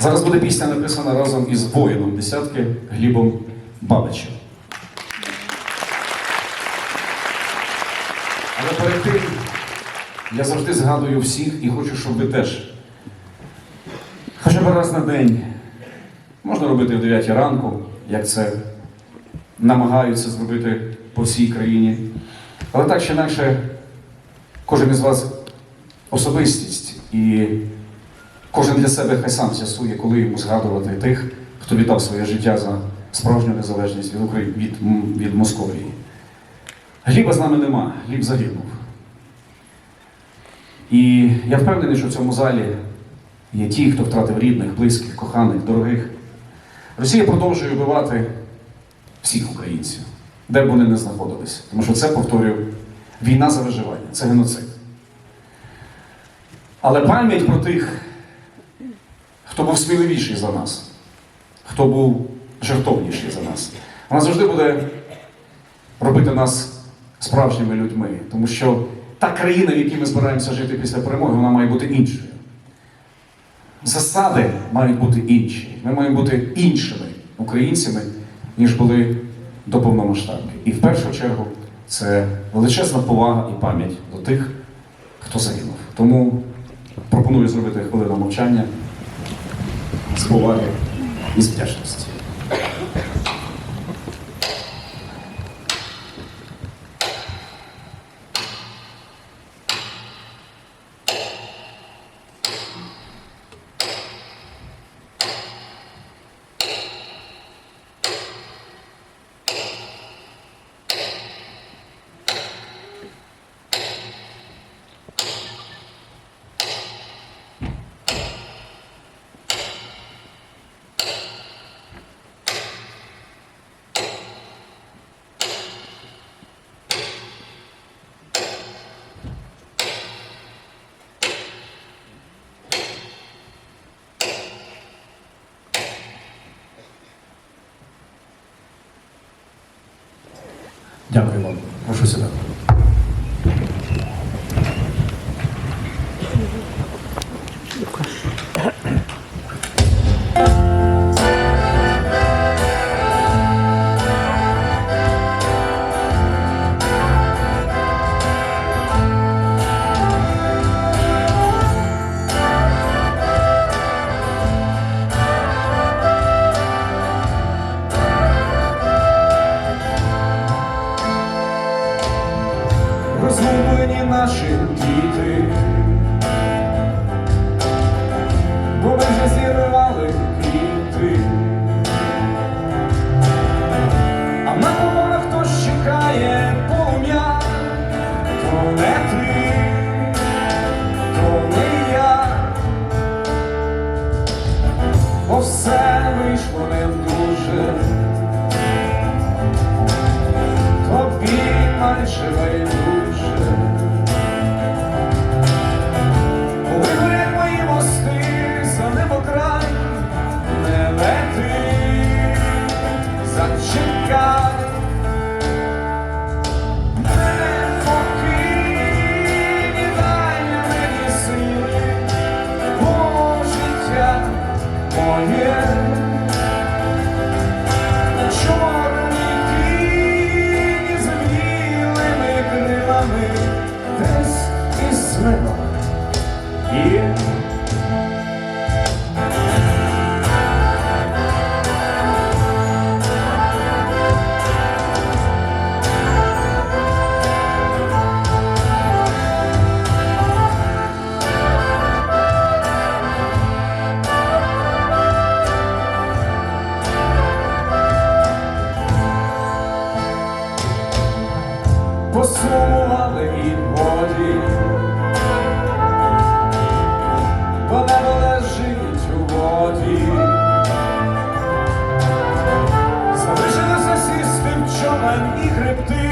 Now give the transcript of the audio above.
Зараз буде пісня написана разом із воїном десятки Глібом Бабичем. Але перед тим я завжди згадую всіх і хочу, щоб ви теж хоча б раз на день можна робити в 9 ранку, як це намагаються зробити по всій країні. Але так чи інакше, кожен із вас особистість і кожен для себе хай сам з'ясує, коли йому згадувати тих, хто віддав своє життя за справжню незалежність від України від, від Московії. Гліба з нами нема, Гліб загинув. І я впевнений, що в цьому залі є ті, хто втратив рідних, близьких, коханих, дорогих. Росія продовжує вбивати всіх українців, де б вони не знаходилися. Тому що це, повторюю, війна за виживання, це геноцид. Але пам'ять про тих, хто був сміливіший за нас, хто був жертовніший за нас, вона завжди буде робити нас справжніми людьми. Тому що та країна, в якій ми збираємося жити після перемоги, вона має бути іншою. Засади мають бути інші. Ми маємо бути іншими українцями, ніж були до повномасштабки. І в першу чергу це величезна повага і пам'ять до тих, хто загинув. Тому пропоную зробити хвилину мовчання з поваги і. Дякую вам. Прошу сюди. Наші діти, бо ми вже зірвали квіти. А на полонах хтось чекає полум'я, то не ти, то не я, бо все вийшло не дуже. Тобі майже байдуже десь із неба є. Посумували і годі, вона лежить у воді. залишилися сісти в човен і гребти,